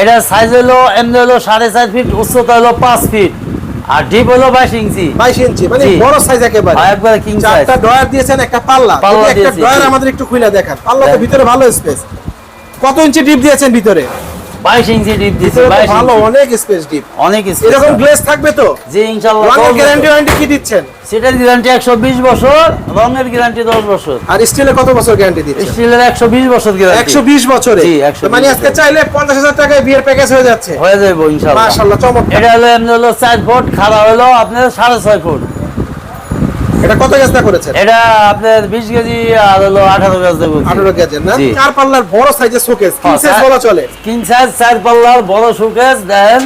এটা সাইজ হলো এমনি হলো সাড়ে চার ফিট উচ্চতা হলো পাঁচ ফিট আর ডিপ হলো বাইশ ইঞ্চি। বাইশ ইঞ্চি মানে বড় সাইজ একেবারে। একবারে কিং সাইজ চারটা ড্রয়ার দিয়েছেন একটা পাল্লা। পাল্লা একটা ডয়ার ড্রয়ার আমাদের একটু খুলে দেখান। পাল্লা তো ভিতরে ভালো স্পেস কত ইঞ্চি ডিপ দিয়েছেন ভিতরে? বাইশ ইঞ্চি ডিপ তো ভালো অনেক স্পেস ডিপ অনেক space এরকম। গ্লেজ থাকবে তো? জি রঙের দশ গ্যারান্টি ওয়ারেন্টি কি দিচ্ছেন? সেটার গ্যারান্টি একশো বিশ বছর রঙের গ্যারান্টি দশ বছর। আর স্টিলে কত বছর গ্যারান্টি দিচ্ছেন? স্টিলের একশো বিশ বছর গ্যারান্টি একশো বিশ বছরে? জি, 120 মানে আজকে চাইলে পঞ্চাশ হাজার টাকায় বিয়ের প্যাকেজ হয়ে যাচ্ছে। হয়ে যাবে ইনশাল্লাহ মাশাল্লাহ চমৎকার। এটা হলো এমনি হলো চার ফুট খাড়া হলো আপনার সাড়ে ছয় ফুট এটা কত গেজটা করেছে এটা আপনার বিশ কেজি আর হলো আঠারো কেজি দেবো আঠারো গেজের না? চার পাল্লার বড় সাইজের শোকেস কি সাইজ বলা চলে? তিন সাইজ চার পাল্লার বড় শোকেস দেন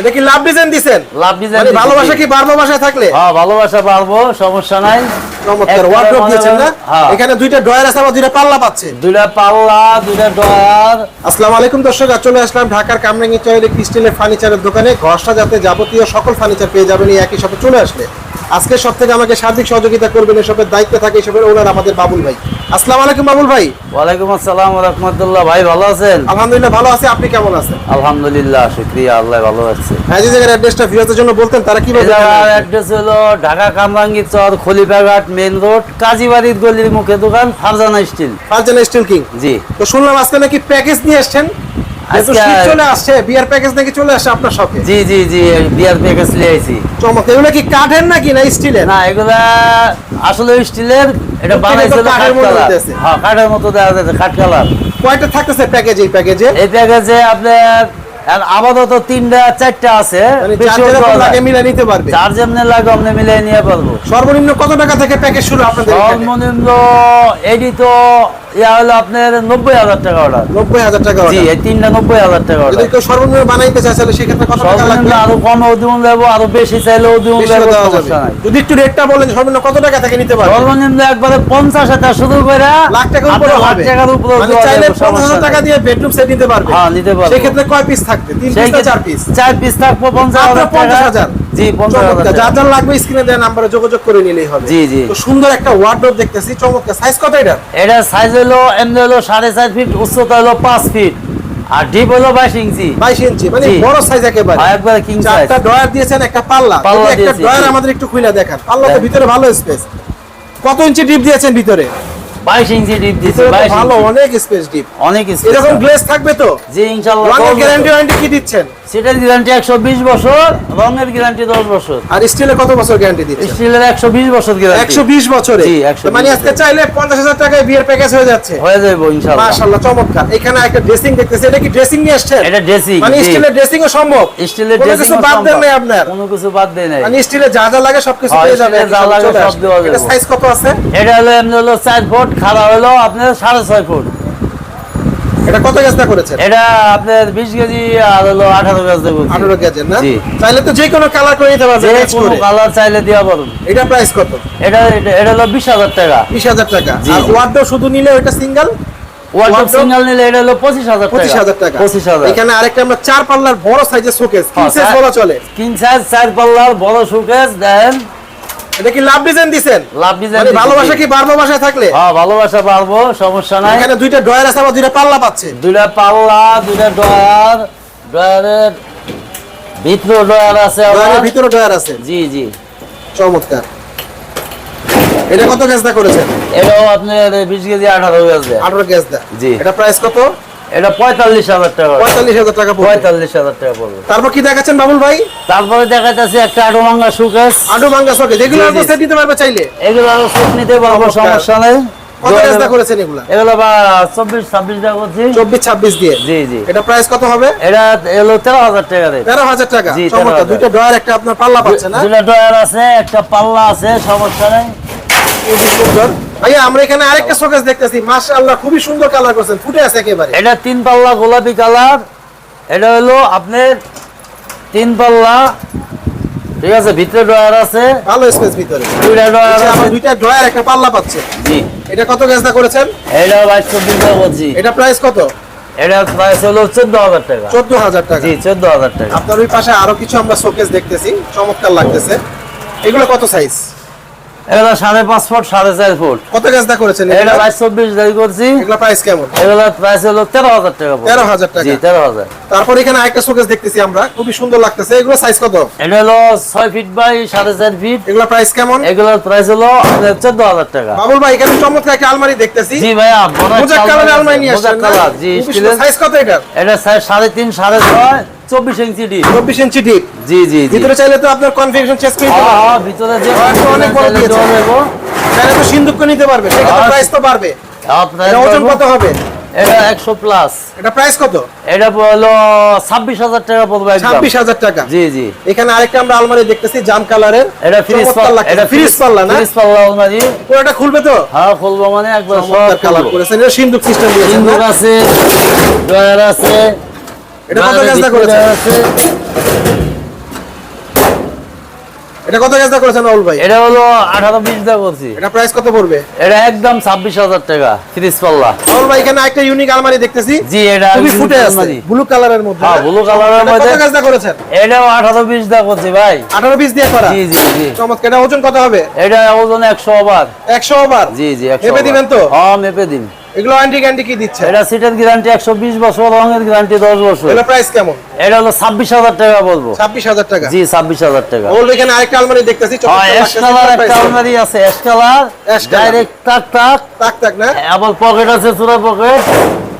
এটা কি লাভ ডিজাইন দিছেন? লাভ ডিজাইন মানে ভালোবাসা কি বাসায় থাকলে? হ্যাঁ ভালোবাসা পারব সমস্যা নাই। চমৎকার একবারে ওয়ার্ড্রপ মনে দিয়েছেন না? হ্যাঁ। এখানে দুইটা আছে আবার দুইটা পাল্লা পাচ্ছে। দুইটা পাল্লা দুইটা ডয়ার আসসালামু আলাইকুম দর্শক চলে আসলাম ঢাকার কামরাঙ্গি চয়ের ফার্নিচারের দোকানে। ঘরসা যাতে যাবতীয় সকল ফার্নিচার পেয়ে যাবেন এই একই শপে চলে আসলে। আজকে সব থেকে আমাকে সার্বিক সহযোগিতা করবেন এসবের দায়িত্ব থাকে এসবের ওনার আমাদের বাবুল ভাই। আসসালামু আলাইকুম বাবুল ভাই। ওয়ালাইকুম আসসালাম রহমতুল্লাহ। ভাই ভালো আছেন? আলহামদুলিল্লাহ ভালো আছে। আপনি কেমন আছেন? আলহামদুলিল্লাহ শুক্রিয়া। আল্লাহ ভালো আছে। হ্যাঁ যে জায়গার অ্যাড্রেসটা ভিউয়ারদের জন্য বলতেন তারা কীভাবে অ্যাড্রেস হলো ঢাকা কামরাঙ্গি চর খলিফাঘাট মেন রোড কাজীবাড়ির গলির মুখে দোকান Farzana steel Farzana steel king জি। তো শুনলাম আজকে নাকি প্যাকেজ নিয়ে আসছেন চলে আসছে বিয়ার প্যাকেজ নাকি চলে আসছে আপনার শপে? জি জি জি বিয়ার প্যাকেজ নিয়ে আইছি। চমক এগুলো কি কাঠের নাকি না স্টিলের না এগুলা আসলে স্টিলের এটা তো কাঠের মতো হইতেছে। হ্যাঁ কাঠের মতো দেখা যাচ্ছে কাঠ কালার। কয়টা থাকতেছে প্যাকেজ এই প্যাকেজে? এই প্যাকেজে আপনার আপাতত তিনটা চারটা আছে। মানে লাগে মিলে নিতে পারবে। যার যেমনি লাগে আপনি মিলিয়ে নিয়ে পারব সর্বনিম্ন কত টাকা থেকে প্যাকেজ শুরু আপনাদের? সর্বনিম্ন এটি তো ইয়া হলো আপনার নব্বই হাজার টাকা অর্ডার নব্বই হাজার টাকা জি এই তিনটা নব্বই হাজার টাকা অর্ডার কেউ সর্বনিম্ন বানাইতে চায় তাহলে সেক্ষেত্রে কত টাকা লাগবে? আরও কম ওজন দেবো আরও বেশি চাইলে ওজন দেবো সমস্যা নাই। যদি একটু রেটটা বলেন সর্বনিম্ন কত টাকা থেকে নিতে পারবে? সর্বনিম্ন একবারে পঞ্চাশ হাজার শুরু করে লাখ টাকার উপরে লাখ টাকার উপরে মানে চাইলে হাজার টাকা দিয়ে বেডরুম সেট নিতে পারবে। হ্যাঁ নিতে পারব। সেক্ষেত্রে কয় পিস থাকবে? তিন পিস চার পিস চার পিস থাকব পঞ্চাশ হাজার পঞ্চাশ হাজার। জি পঞ্চাশ হাজার চমৎকার টাকা। যার যার লাগবে স্ক্রিনে দেন নাম্বারে যোগাযোগ করে নিলেই হবে। জি, জি। তো সুন্দর একটা ওয়ার্ডরোব দেখতেছি চমৎকার। সাইজ কত এটা এটা সাইজ হলো এমনি হলো সাড়ে চার ফিট উচ্চতা হলো পাঁচ ফিট আর ডিপ হলো বাইশ ইঞ্চি। মানে বড় সাইজ একেবারে। একবারে king size। চারটা ড্রয়ার দিয়েছেন একটা পাল্লা। একটা দিয়েছি, আমাদের একটু খুলে দেখান। পাল্লা তো ভিতরে ভালো স্পেস কত ইঞ্চি ডিপ দিয়েছেন ভিতরে? বাইশ ইঞ্চি ডিপ ভিতরে ভালো অনেক স্পেস ডিপ অনেক এরকম গ্লেজ থাকবে তো? জি গ্যারান্টি ওয়ারেন্টি কি দিচ্ছেন। সেটার গ্যারান্টি একশো বিশ বছর রঙের গ্যারান্টি দশ বছর। আর স্টিলে কত বছর গ্যারান্টি দিচ্ছেন স্টিলের একশো বিশ বছর গ্যারান্টি একশো বিশ বছরে? জি, 120 তো মানে আজকে চাইলে পঞ্চাশ হাজার টাকায় বিয়ের প্যাকেজ হয়ে যাচ্ছে। হয়ে যাবে ইনশাল্লাহ। চমৎকার। এখানে একটা ড্রেসিং দেখতেছি এটা কি ড্রেসিং নিয়ে আসছেন? এটা ড্রেসিং মানে স্টিলের ড্রেসিং ও সম্ভব? স্টিলের ড্রেসিং কিছু বাদ দেন নাই আপনার। কোনো কিছু বাদ দেয় নাই। মানে স্টিলের যা যা লাগে সবকিছু পেয়ে যাবে। যা লাগে সব। দেওয়া যাবে। সাইজ কত আছে? এটা হলো এমনি হলো চার ফুট খাড়া হলো আপনার সাড়ে ছয় ফুট এটা কত গেজটা করেছেন? এটা আপনার বিশ কেজি আর হলো আঠারো গাছ দেবো আঠারো গেজের না। চাইলে তো যে কোনো কালার করে নিতে পারবেন যে কোনো কালার চাইলে দেওয়া পারুন এটা প্রাইস কত? এটা এটা- হলো বিশ হাজার টাকা। বিশ হাজার টাকা। আর। ওয়ার্ডও শুধু নিলে ওইটা সিঙ্গেল নিলে এটা হলো টাকা। এখানে আরেকটা আমরা চার পাল্লার বড় সাইজের শোকেস কি হ্যাঁ, সাইজ বলা চলে। তিন সাইজ চার পাল্লার বড় সুকেস দেন এটা কি লাভ ডিজাইন দিছেন? লাভ ডিজাইন মানে ভালোবাসা কি বারবার বাসায় থাকলে? হ্যাঁ ভালোবাসা পারব সমস্যা নাই। এখানে দুইটা ড্রয়ার আছে আবার দুইটা পাল্লা পাচ্ছে। দুইটা পাল্লা দুইটা ডয়ার ডয়ারের ভিতরে ডয়ার আছে আবার। ভিতরে ড্রয়ার আছে। জি জি। চমৎকার। এটা কত গেজটা করেছেন? এটাও আপনার বিশ কেজি আঠারো গেছে আঠারো গেজটা জি। এটা প্রাইস কত? এটা পঁয়তাল্লিশ হাজার টাকা। পঁয়তাল্লিশ হাজার টাকা পঁয়তাল্লিশ হাজার টাকা পড়বে। তারপর কি দেখাচ্ছেন বাবুল ভাই? তারপরে দেখা যাচ্ছে একটা সুকেস আডু মাঙ্গা জি, জি। সেট দিতে পারবে চাইলে? এগুলো আরও সুখ নিতে পারব সমস্যা নেই। করেছেন এগুলা? এগুলো বা চব্বিশ ছাব্বিশ টাকা করছি। চব্বিশ ছাব্বিশ দিয়ে? জি জি। এটা প্রাইস কত হবে? এটা এলো তেরো হাজার টাকা তেরো হাজার টাকা। জি, চমৎকার। 13,000 দুইটা ড্রয়ার একটা আপনার পাল্লা পাচ্ছে না ডয়ার আছে একটা পাল্লা আছে সমস্যা নেই। খুবই সুন্দর। ভাইয়া আমরা এখানে আরেকটা শোকেস দেখতেছি। মাশাআল্লাহ খুবই সুন্দর কালার করছেন। ফুটে আছে একেবারে। এটা তিন পাল্লা গোলাপি কালার এটা হলো আপনার তিন পাল্লা। ঠিক আছে ভিতরে ডয়ার আছে। ভালো স্পেস ভিতরে। দুইটা ডয়ার এই যে আমার আছে দুইটা ড্রয়ার একটা পাল্লা পাচ্ছে। জি। এটা কত গেজটা করেছেন? এটা টাকা প্রাইস কত? এটা প্রাইস হলো চোদ্দ হাজার টাকা। চোদ্দ হাজার টাকা। জি চোদ্দ হাজার টাকা। আপনার ওই পাশে আরও কিছু আমরা শোকেস দেখতেছি। চমৎকার লাগতেছে। এগুলো কত সাইজ এগুলো সাড়ে পাঁচ ফুট সাড়ে চার ফুট। কত গাছদা করেছেন এটা? বাইশ চব্বিশ দাবি করছি। এগুলা প্রাইস কেমন? এগুলো প্রাইস হলো তেরো হাজার টাকা পড়বে। 13,000 টাকা। তেরো হাজার। তারপর এখানে আরেকটা শোকেস দেখতেছি আমরা। খুবই সুন্দর লাগতেছে। এগুলো সাইজ কত? এটা হলো ছয় ফিট বাই সাড়ে চার ফিট এগুলো প্রাইস কেমন? এগুলোর প্রাইস হলো চোদ্দ হাজার টাকা। বাবুল ভাই এখানে চমৎকার একটা আলমারি দেখতেছি। জি ভাইয়া মোজাক আলমারি নিয়ে আসছেন জি সাইজ কত এটা? এটা সাইজ সাড়ে তিন সাড়ে ছয়। চব্বিশ ইঞ্চি ডি 24 ইঞ্চি ডিপ। জি জি ভিতরে চাইলে তো আপনার কনফিগারেশন চেঞ্জ করে দিতে হ্যাঁ পারবেন। হ্যাঁ ভিতরে যে হ্যাঁ, অনেক বড় দিয়েছে। চাইলে তো সিন্ধুক নিতে পারবে সেক্ষেত্রে। প্রাইস তো বাড়বে। আপনার ওজন কত হবে? এটা একশো প্লাস এটা প্রাইস কত? এটা হলো ছাব্বিশ হাজার টাকা পড়বে একদম। ছাব্বিশ হাজার টাকা। জি জি। এখানে আরেকটা আমরা আলমারি দেখতেছি জাম কালারের। এটা ফ্রিজ এটা ফ্রিজ পাল্লা না? ফ্রিজ পাল্লা আলমারি। পুরোটা খুলবে তো? হ্যাঁ খুলবো মানে একবার সব কালার। করেছেন। এটা সিন্ধুক সিস্টেম দিয়েছেন সিন্দুক না? আছে ড্রয়ার আছে। এটা কত ড্রয়ারে করেছেন? এটা কত গাছদা করেছেন রাহুল ভাই? এটা হলো আঠারো বিশ দা করছি এটা প্রাইস কত পড়বে? এটা একদম ছাব্বিশ হাজার টাকা ফ্রিজ পাল্লা। রাহুল ভাই এখানে একটা ইউনিক আলমারি দেখতেছি। জি এটা খুবই ফুটে আছে। ব্লু কালারের মধ্যে হ্যাঁ, blue colour মধ্যে। কত গাছদা করেছেন? এটাও আঠারো বিশ দা করছি ভাই। আঠারো পিস দিয়ে করা? জি জি জি। চমৎকার এটা ওজন কত হবে? এটা ওজন একশো ওভার। একশো ওভার? জি জি মেপে দিবেন তো? হ্যাঁ মেপে দিন। এগুলো আন্টি গ্যান্টি কি দিচ্ছে। এটা সিটের গ্যারান্টি একশো বিশ বছর রঙের গ্যারান্টি দশ বছর। এগুলো প্রাইস কেমন? এটা হলো ছাব্বিশ হাজার টাকা বলব। ছাব্বিশ হাজার টাকা? জি ছাব্বিশ হাজার টাকা। বলব এখানে আরেকটা আলমারি দেখতেছি হ্যাঁ কালার একটা আলমারি আছে কালার ডাইরেক্ট টাক টাক তাক তাক না? আবার পকেট আছে চূড়া পকেট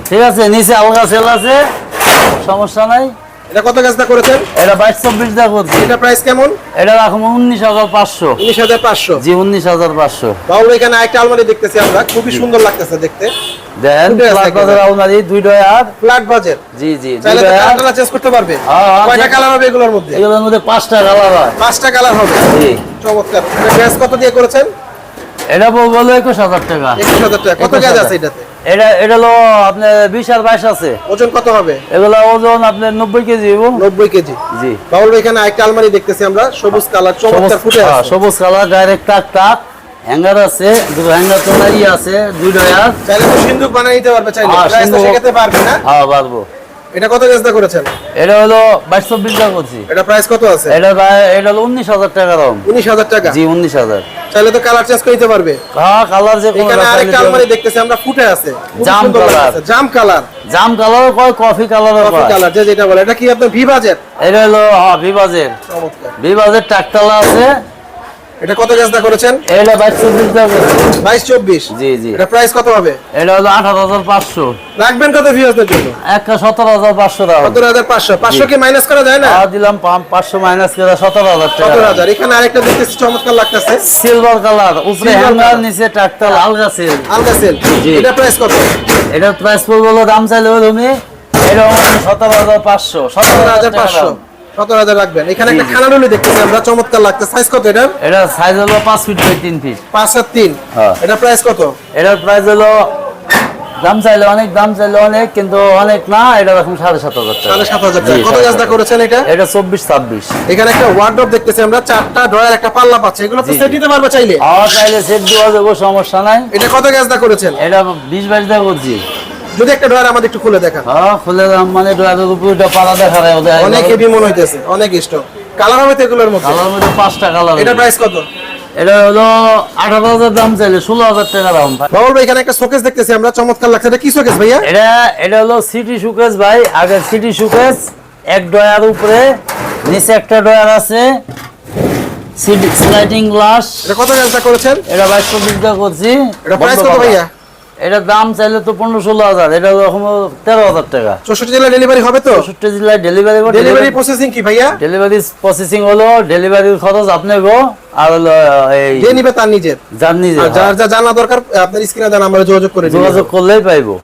ঠিক আছে নিচে আলগা সেল আছে। সমস্যা নাই। এটা কত গাছটা করেছেন? এটা বাইশ চব্বিশ দা করছি। এটা প্রাইস কেমন? এটা রাখব উনিশ হাজার পাঁচশো। উনিশ হাজার পাঁচশো। জি উনিশ হাজার পাঁচশো। বাবুল এখানে আরেকটা আলমারি দেখতেছি আমরা খুবই সুন্দর লাগতেছে দেখতে। দেন ফ্ল্যাট। বাজার আলমারি দুই ডয়ার। Flat budget. জি জি দুই চাইলে তো ডয়ার। কালার চেঞ্জ করতে পারবে। হ্যাঁ, হ্যাঁ, কয়টা কালার হবে এগুলোর মধ্যে? এগুলোর মধ্যে পাঁচটা কালার হয়। পাঁচটা কালার হবে। জি। চমৎকার। গ্যাস কত দিয়ে করেছেন? এটা বলব একুশ হাজার টাকা। একুশ হাজার টাকা। কত 21,000 গ্যাস আছে এটাতে? এটা এটা হলো আপনার বিশ আর বাইশ আছে। ওজন কত হবে? এগুলো ওজন আপনার নব্বই কেজি নব্বই কেজি। জি। বাবুল এখানে আরেকটা আলমারি দেখতেছি আমরা সবুজ কালার চমৎকার ফুটে হ্যাঁ, সবুজ কালার ডাইরেক্ট টাক টাক হ্যাঙ্গার আছে দুটো হ্যাঙ্গার তোলারই আছে দুই ডয়ার। চাইলে তো সিন্ধুক বানিয়ে নিতে পারবে চাইলে। হ্যাঁ, সেক্ষেত্রে পারবে না। হ্যাঁ পারব এটা কত গ্যাসটা করেছেন? এটা হলো বাইশ চব্বিশ টাকা করছি। এটা প্রাইস কত আছে? এটা এটা হলো উনিশ হাজার টাকা দাম। উনিশ হাজার টাকা। জি উনিশ হাজার। চাইলে তো কালার চেঞ্জ করতে পারবে। হ্যাঁ কালার যে কোনো এখানে আরেক আরেকটা আলমারি দেখতেছি আমরা ফুটে আছে। জাম কালার। জাম কালার জাম কালার কয় কফি কালার কফি কালার যে যেটা বলে এটা কি আপনার ভি বাজেট এটা হলো হ্যাঁ ভি বাজেট চমৎকার বাজেট টাকতালা আছে। এটা কত গ্যাসটা করেছেন? এটা বাইশ চব্বিশ টাকা করছি। বাইশ চব্বিশ? জি জি। এটা প্রাইস কত হবে? এটা হলো আঠারো হাজার পাঁচশো। রাখবেন কত ভিউজদের জন্য? একটা সতেরো হাজার পাঁচশো হাজার পাঁচশো। পাঁচশো কি মাইনাস করা যায় না? দিলাম পাম পাঁচশো মাইনাস করে সতেরো হাজার টাকা। সতেরো হাজার। এখানে আরেকটা দেখতেছি চমৎকার লাগতেছে। সিলভার কালার উপরে হ্যাঙ্গার নিচে টাকতাল আলগা সেল আলগা সেল। এটা প্রাইস কত? এটার প্রাইস পড়বে দাম চাইলে তুমি এটা সতেরো হাজার পাঁচশো। সতেরো হাজার রাখবেন। এখানে একটা। খানারুলি দেখতেছি আমরা চমৎকার লাগছে। সাইজ কত এটা এটা সাইজ হলো পাঁচ ফিট বাই তিন ফিট পাঁচ সাত তিন। হ্যাঁ। এটা প্রাইস কত? এটার প্রাইস হলো দাম চাইলে অনেক দাম চাইলে অনেক কিন্তু অনেক না এটা রকম সাড়ে সাত হাজার সাড়ে সাত হাজার কত গাছটা করেছেন এটা? এটা চব্বিশ ছাব্বিশ। এখানে একটা ওয়ার্ড্রপ দেখতেছি আমরা চারটা ড্রয়ার একটা পাল্লা পাচ্ছে। এগুলো তো। সেট নিতে পারবে চাইলে? আমার চাইলে সেট দেওয়া যাব সমস্যা নাই। এটা কত গাছটা করেছেন? এটা বিশ বাইশ টাকা করছি। যদি একটা ড্রয়ার আমাদের একটু খুলে দেখান। হ্যাঁ খুলে দাম মানে ড্রাইভের উপর ওটা পালা দেখা যায় ওদের অনেক হেভি মনে হইতেছে অনেক স্টক কালার হবে তো এগুলোর মধ্যে? কালার মধ্যে পাঁচটা কালার এটা প্রাইস কত? এটা হলো আঠারো হাজার দাম চাইলে ষোলো হাজার টাকা দাম ভাই। বাবুল ভাই এখানে একটা শোকেস দেখতেছি আমরা চমৎকার লাগছে। এটা কি শোকেস ভাইয়া? এটা এটা হলো সিটি সুকেস ভাই। আগে সিটি সুকেস এক ডয়ার উপরে নিচে একটা ডয়ার আছে। স্লাইডিং গ্লাস এটা কত গাছটা করেছেন? এটা বাইশ চব্বিশ টাকা করছি। এটা প্রাইস কত ভাইয়া? এটা দাম চাইলে তো পনেরো ষোলো হাজার এটা এখন তেরো হাজার টাকা। চৌষট্টি জেলায় ডেলিভারি হবে তো? চৌষট্টি জেলায় ডেলিভারি ডেলিভারি প্রসেসিং কি ভাইয়া? ডেলিভারি প্রসেসিং হলো ডেলিভারির খরচ আপনি গো আর হলো এই যে নিবে তার নিজের। যার নিজের যার যা জানা দরকার আপনার স্ক্রিনে জানা আমরা যোগাযোগ করে যোগাযোগ করলেই পাইবো।